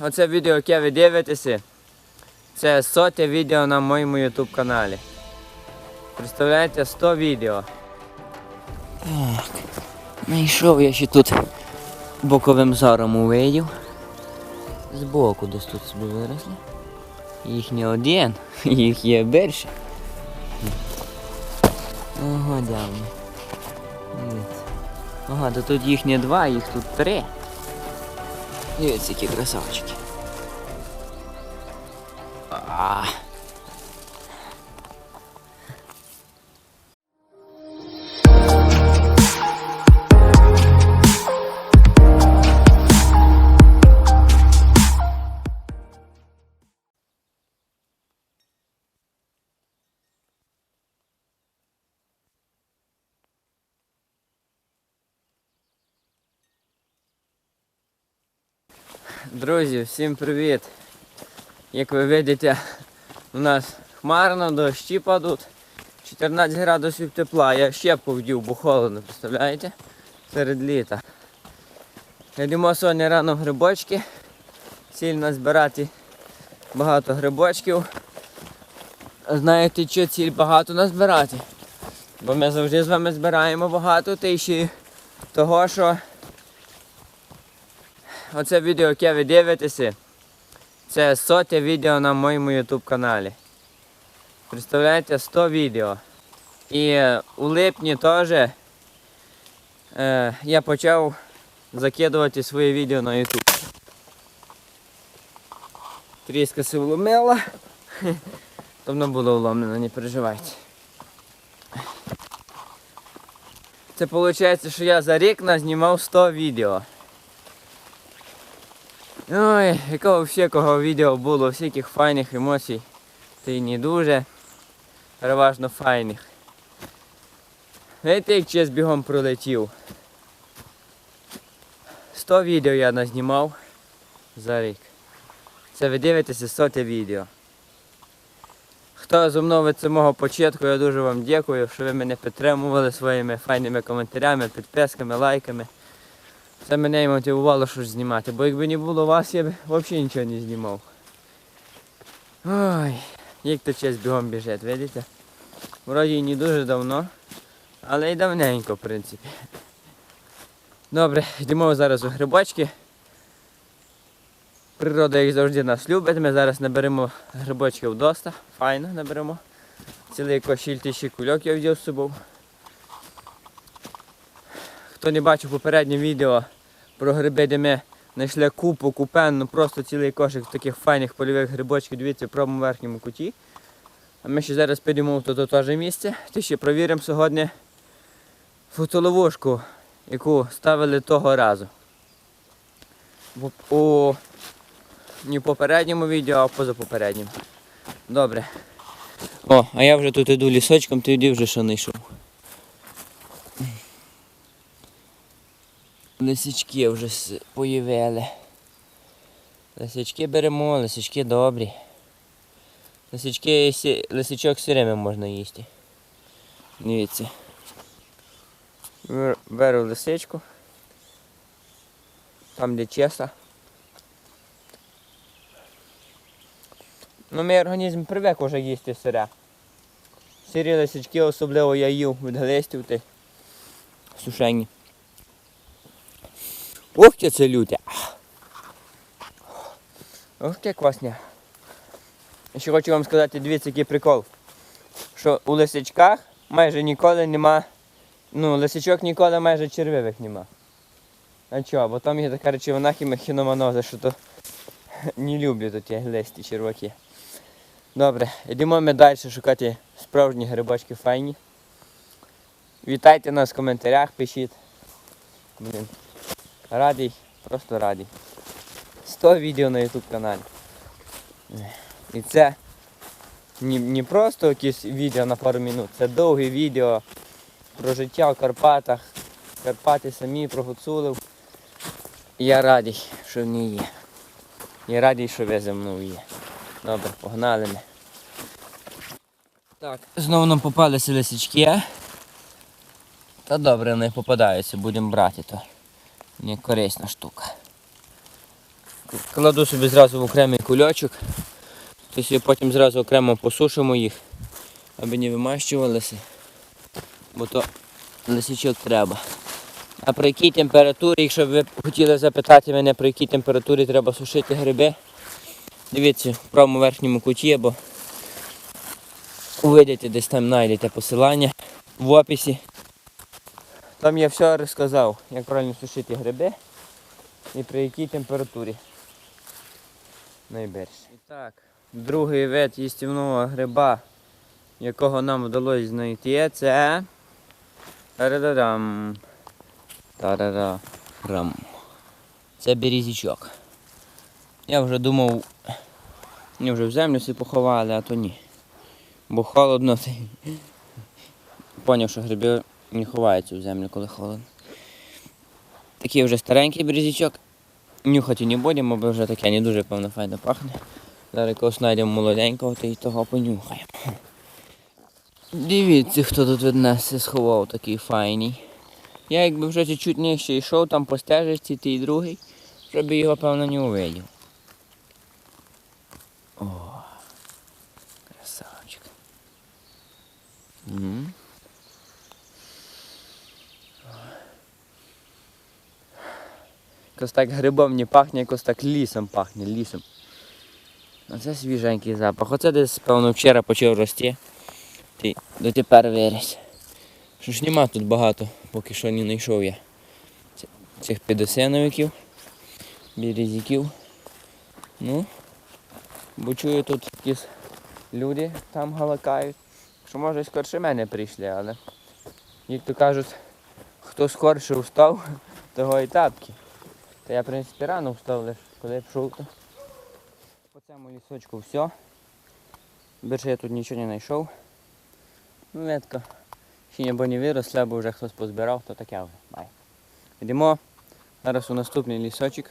оце відео, яке ви дивитеся, це соте відео на моєму YouTube каналі. Представляєте, 100 відео. Так, знайшов я ще тут боковим зором увидів. Збоку десь тут собі виросли. Їх не один, їх є більше. Ого, дявно. Ага, то тут їх не два, їх тут три. Дивіться, які красавчики. А. Друзі, всім привіт! Як ви бачите, у нас хмарно, дощі падуть, 14 градусів тепла. Я щепку вдів, бо холодно, представляєте? Серед літа. Йдемо сьогодні рано грибочки. Ціль збирати багато грибочків. Знаєте, що ціль багато назбирати? Бо ми завжди з вами збираємо багато, та того, що оце відео, яке ви дивитеся, це соте відео на моєму YouTube каналі. Представляєте, 100 відео. І у липні теж е, я почав закидувати свої відео на YouTube. Тріска се вломила. Давно було вломлено, не переживайте. Це виходить, що я за рік назнімав 100 відео. Ой, якого всякого відео було, всяких файних емоцій. Та й не дуже. Переважно файних. Знаєте, як час бігом пролетів. 100 відео я назнімав за рік. Це ви дивитеся соте відео. Хто зі мною від самого початку, я дуже вам дякую, що ви мене підтримували своїми файними коментарями, підписками, лайками. Це мене і мотивувало щось знімати, бо якби не було вас, я б взагалі нічого не знімав. Ой, як то час бігом біжить, видите? Вроді і не дуже давно, але й давненько, в принципі. Добре, йдемо зараз у грибочки. Природа, як завжди, нас любить. Ми зараз наберемо грибочків доста. Файно наберемо. Цілий кошіль тисячі кульок я взяв з собою. Хто не бачив попереднє відео про гриби, де ми знайшли купу, купенну, просто цілий кошик таких файних польових грибочків, дивіться в верхньому куті. А ми ще зараз підемо в то теж місце. Ти ще провіримо сьогодні фотоловушку, яку ставили того разу. У не попередньому відео, а позапопередньому. Добре. О, а я вже тут іду лісочком, ти йди вже що знайшов. Лисички вже появили. Лисички беремо, лисички добрі. Лисички, лисичок сирими можна їсти. Дивіться. Беру лисичку. Там де чеса. Ну, мій організм привик уже їсти сире. Сирі лисички особливо я їв від глистів ти сушені. Ох, це люте. Ох, яке класне. Ще хочу вам сказати, дивіться, який прикол. Що у лисичках майже ніколи нема. Ну, лисичок ніколи майже червивих нема. А чого? Бо там є така речовина хімохіномоноза, що то не люблю тут ті глисті черваки. Добре, йдемо ми далі шукати справжні грибочки файні. Вітайте нас в коментарях, пишіть. Блін. Радий, просто радий. 100 відео на YouTube каналі. І це не, не просто якісь відео на пару минут, це довгі відео про життя в Карпатах. Карпати самі про гуцулів. Я радий, що вони є. Я радий, що ви зі мною є. Добре, погнали ми. Так, знову нам попалися лисички. Та добре, не попадаються, будемо брати то. Не корисна штука. кладу собі зразу в окремий кульочок. Тобто потім зразу окремо посушимо їх, аби не вимащувалися. Бо то лисичок треба. А при якій температурі, якщо ви хотіли запитати мене, при якій температурі треба сушити гриби, дивіться в правому верхньому куті або увидите, десь там знайдете посилання в описі. Там я все розказав, як правильно сушити гриби і при якій температурі. Найбільше. І так, другий вид їстівного гриба, якого нам вдалося знайти, це. Тарададам. Тарарарам. Це березічок. Я вже думав, вони вже в землю всі поховали, а то ні. Бо холодно. Поняв, що гриби не ховаються в землю, коли холодно. Такий вже старенький березічок. Нюхати не будемо, бо вже таке не дуже певно файно пахне. Зараз якогось знайдемо молоденького, то й того понюхаємо. Дивіться, хто тут від нас сховав такий файний. Я якби вже чуть-чуть нижче йшов, там по стежечці тій другий, щоб його, певно, не увидів. О, красавчик. Угу. Якось так грибом не пахне, якось так лісом пахне, лісом. Оце свіженький запах. Оце десь, певно, вчора почав рости. Ти дотепер виріс. Що ж нема тут багато, поки що не знайшов я. Цих підосиновиків, березіків. Ну, бо чую тут якісь люди там галакають. Що може скорше мене прийшли, але як то кажуть, хто скорше встав, того і тапки. Та я, в принципі, рано встав коли я пішов. По цьому лісочку все. Більше я тут нічого не знайшов. Ну, ветка. Ще ніби не виросли, або вже хтось позбирав, то таке вже. Має. Йдемо зараз у наступний лісочок.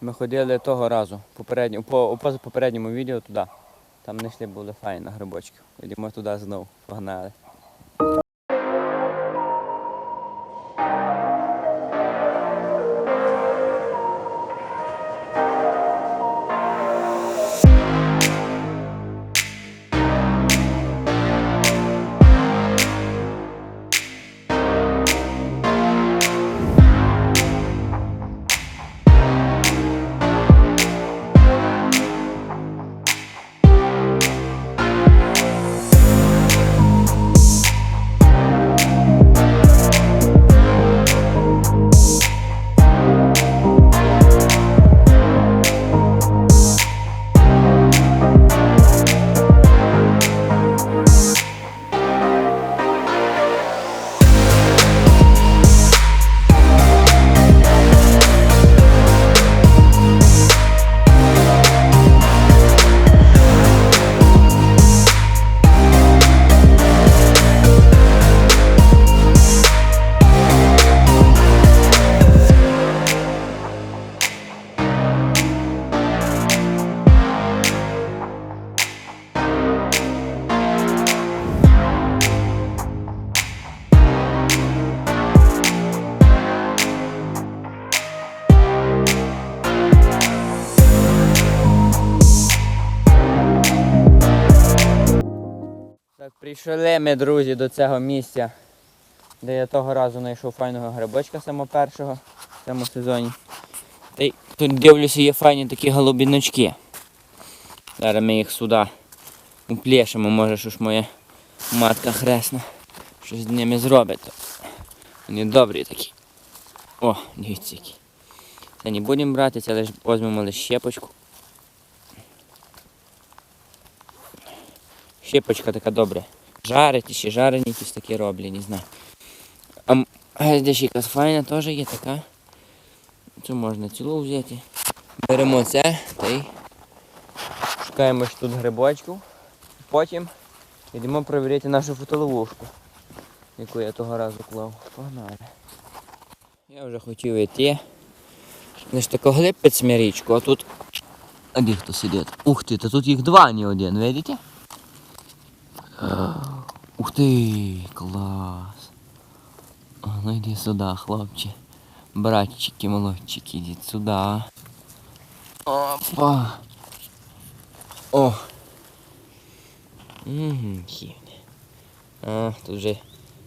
Ми ходили того разу, попередньо, по, по попередньому відео туди. Там знайшли були файні грибочки. Йдемо туди знову. Погнали. Так, прийшли ми, друзі, до цього місця, де я того разу знайшов файного грибочка самого першого в цьому сезоні. Та й тут дивлюся, є файні такі голубіночки. Зараз ми їх сюди уплешемо, може що ж моя матка хресна щось з ними зробить. Вони добрі такі. О, дивіться які. Це не будемо брати, це лише візьмемо лише щепочку. Щепочка така добре. Жарить, ще жарені якісь такі роблять, не знаю. А де якась файна теж є така. Цю можна цілу взяти. Беремо це та й шукаємо ж тут грибочків. Потім йдемо перевіряти нашу фотоловушку, яку я того разу клав. Погнали. Я вже хотів йти. Лиш тако глиб під а тут. А де хто сидить? Ух ти, та тут їх два, не один, видите? Ух ти, клас. Ну йди сюди, хлопче. Братчики, молодчики, ідіть сюди. Опа. О. Хівні. А, тут вже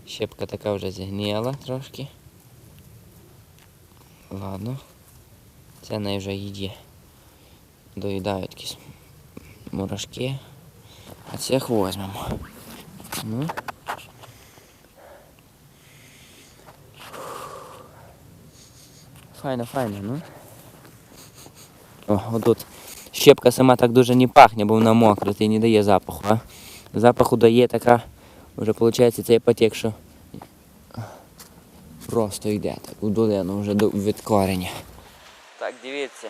щепка така вже зігніла трошки. Ладно. Це не вже їді. Доїдають якісь мурашки. А цих возьмемо. Ну. Файно, файно, ну. О, отут. Щепка сама так дуже не пахне, бо вона мокра, і не дає запаху, а запаху дає така, вже виходить цей потік, що просто йде так у долину вже до від кореня. Так, дивіться.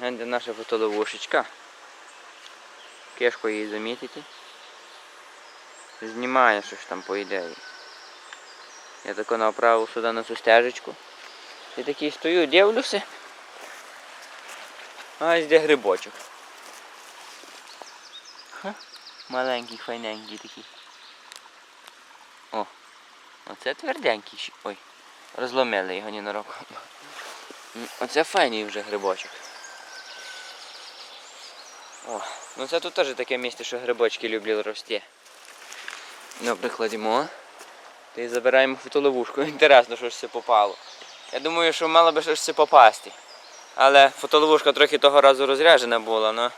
Де наша фотоловушечка. Кешку її замітити. Знімає щось там по ідеї. Я тако направив сюди на цю стежечку. І такий стою, дивлюся. А ось де грибочок. Ха, маленький, файненький такий. О, оце тверденький. Ой, розломили його ненароком. Оце файний вже грибочок. О, ну це тут теж таке місце, що грибочки люблять рости. Добре, кладемо. Та й забираємо фотоловушку. Інтересно, що ж це попало. Я думаю, що мало би щось це попасти. Але фотоловушка трохи того разу розряджена була, но,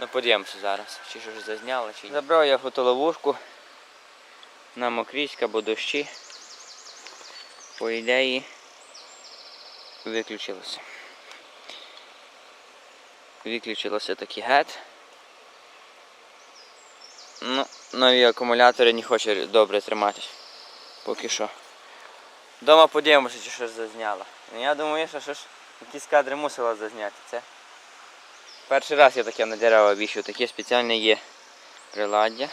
ну подивимося зараз. Чи щось зазняло, чи ні. Забрав я фотоловушку на мокріська, бо дощі. По ідеї виключилося. Виключилося такий гет. Ну, нові акумулятори не хоче добре триматись. Поки що. Дома подивимося, чи щось зазняло. Ну, Я думаю, що щось якісь кадри мусила зазняти. Це перший раз я таке на дерева вішаю, таке спеціальне є приладдя.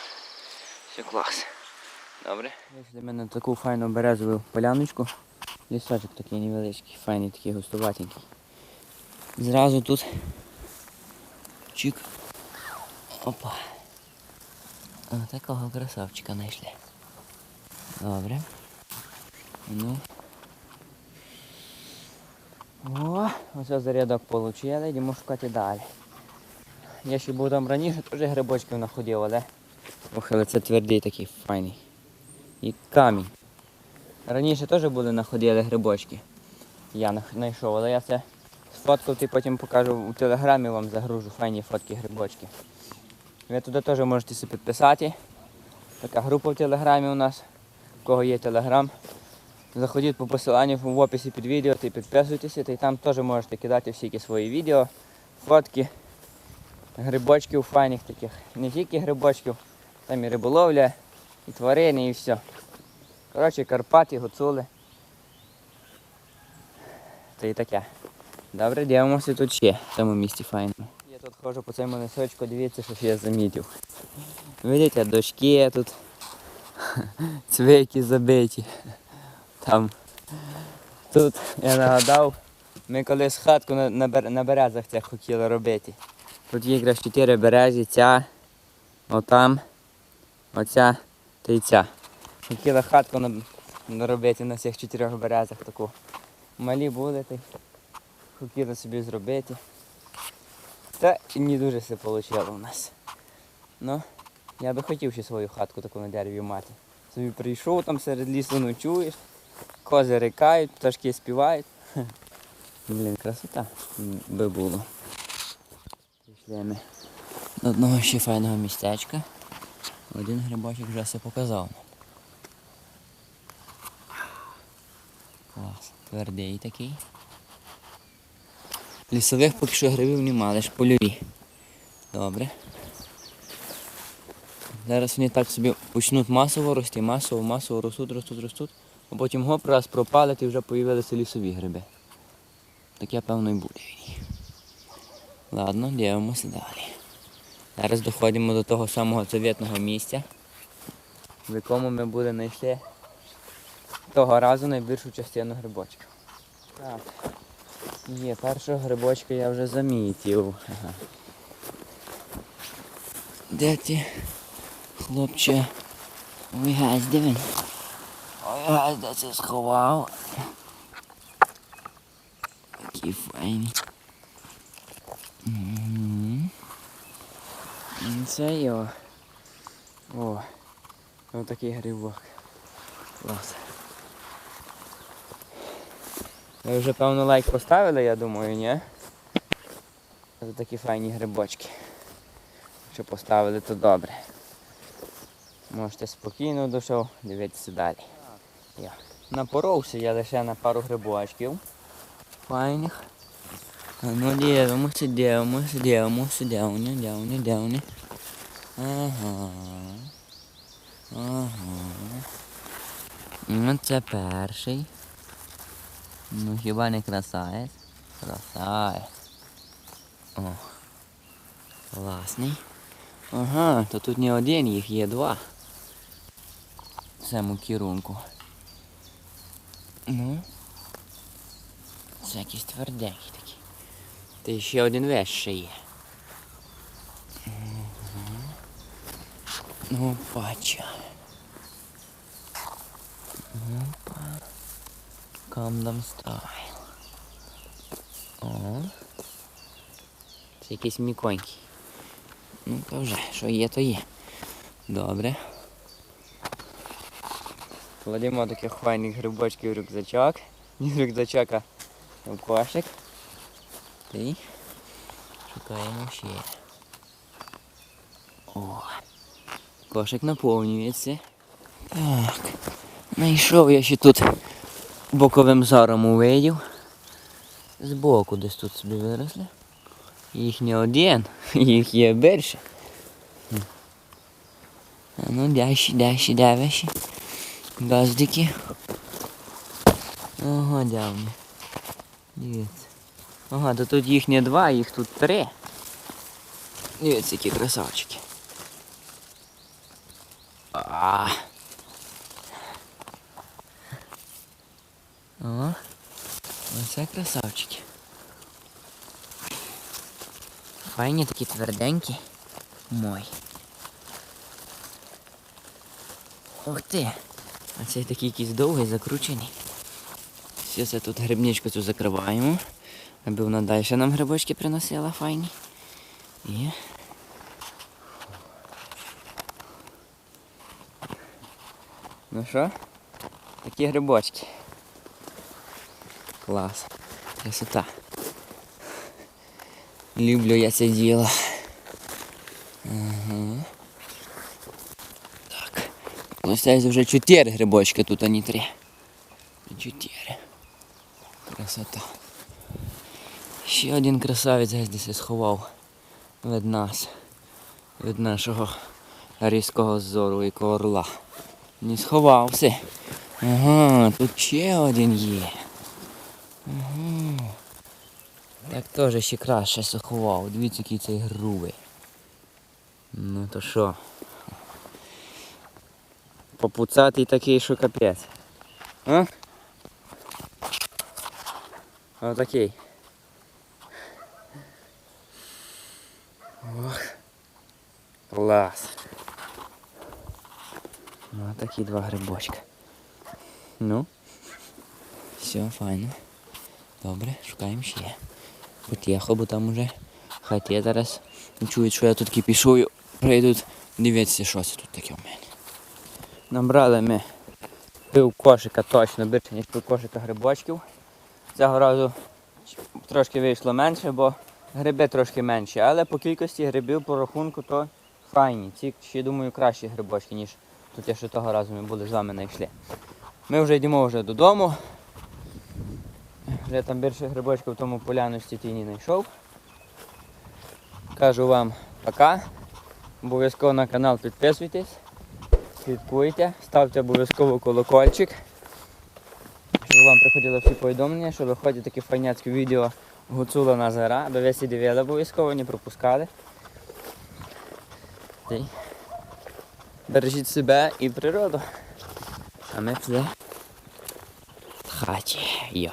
Все клас. Добре. Вийшли мене таку файну березову поляночку. Лісочок такий невеличкий, файний, такий густуватенький. Зразу тут чик. Опа. Такого красавчика знайшли. Добре. Ну. О, ось зарядок отримали, йдемо шукати далі. Я ще був там раніше, теж грибочків находив, але ох, але це твердий такий файний. І камінь. Раніше теж були находили грибочки. Я знайшов, але я це сфоткав і потім покажу у телеграмі вам загружу файні фотки грибочки. Ви туди теж можете себе підписати. Така група в телеграмі у нас. У кого є телеграм. Заходіть по посиланню в описі під відео й підписуйтеся, та й там теж можете кидати всякі свої відео, фотки, грибочків файних таких. Не тільки грибочків, там і риболовля, і тварини, і все. Коротше, Карпати, гуцули. Та й таке. Добре, дивимося тут ще в тому місці файно. Я тут ходжу по цьому лісочку, дивіться, що я замітив. Видите, дошки тут, цвейки забиті. Там. Тут я нагадав, ми колись хатку на, на, на березах цих хотіли робити. Тут є якраз чотири березі, ця, отам, оця та й ця. Хотіли хатку на, робити на цих чотирьох березах таку. Малі були, та хотіли собі зробити. Та не дуже все вийшло у нас. Ну, я би хотів ще свою хатку таку на дереві мати. Собі прийшов там серед лісу ночуєш, кози рикають, пташки співають. Блін, красота би було. Пішли ми до одного ще файного містечка. Один грибочок вже все показав. Клас. Твердий такий. Лісових поки що грибів нема, лише польові. Добре. Зараз вони так собі почнуть масово рости, масово, масово ростуть, ростуть, ростуть, а потім гоп раз пропалять і вже появилися лісові гриби. Таке певно і буде. Ладно, дивимося далі. Зараз доходимо до того самого завітного місця, в якому ми були знайшли того разу найбільшу частину грибочків. Так. Є, першого грибочка я вже замітив. Ага. Де ти? Хлопче. Ой, гась, диви. Ой, гась, де це сховав. Такі файні. Мгм. Це йо. О, ось такий грибок. Клас. Ви вже певно лайк поставили, я думаю, ні? За такі файні грибочки. Якщо поставили, то добре. Можете спокійно дійшов дивитися далі. Я. Напоровся я лише на пару грибочків. Файних. Ну дивимося, дивимося, дивимося, вони, де вони. Ага. Ага. Ну це перший. Ну хіба не красавець? Красавець. О. Класний. Ага, то тут не один, їх є два. В цьому керунку. Ну. Це якісь тверденькі такі. Та ще один весь ще є. Ну, бача. Опа. Камдам стайл. О. Це якийсь міконький. Ну, то вже, що є, то є. Добре. Кладемо таких файних грибочків в рюкзачок. Не рюкзачок, а в кошик. І шукаємо ще. О, кошик наповнюється. Так. Знайшов я ще тут боковим зором увидів. Збоку десь тут собі виросли. Їх не один, їх є більше. А ну дальше, дальше, дальше. Газдики. Ага, дявні. Дивіться. Ага, то тут їх не два, їх тут три. Дивіться, які красавчики. А. О, оце красавчики. Файні такі тверденькі. Мой. Ух ти! А цей такий якийсь довгий, закручений. Все це тут грибничку цю закриваємо. Аби вона далі нам грибочки приносила файні. І. Ну що? Такі грибочки. Клас. Красота. Люблю я це діло. Ага. Так. Ось це вже чотири грибочки тут, а не три. Чотири. Красота. Ще один красавець десь сховав від нас. Від нашого різкого зору і орла. Не сховався. Ага, тут ще один є. Ага. Так теж ще краще сховав. Дивіться, який цей грубий. Ну то що? Попуцатий такий, що капець. А? Отакий. Ох. Клас. Ну, такі два грибочка. Ну. Все, файно. Добре, шукаємо ще. Потихо, бо там уже хаті зараз чують, що я тут кипішую. Прийдуть, дивіться, що це тут таке в мене. Набрали ми пів кошика точно більше, ніж пів кошика грибочків. Цього разу трошки вийшло менше, бо гриби трошки менші, але по кількості грибів по рахунку то файні. Ці ще думаю кращі грибочки, ніж тут я ще того разу ми були з вами знайшли. Ми вже йдемо вже додому. Вже там більше грибочків в тому поляночці тіні знайшов. Кажу вам пока. Обов'язково на канал підписуйтесь, слідкуйте, ставте обов'язково колокольчик. Щоб вам приходили всі повідомлення, що виходять такі файняцькі відео Гуцула Назара. Ви всі дивили обов'язково, не пропускали. Бережіть себе і природу. А ми в хаті. Йо.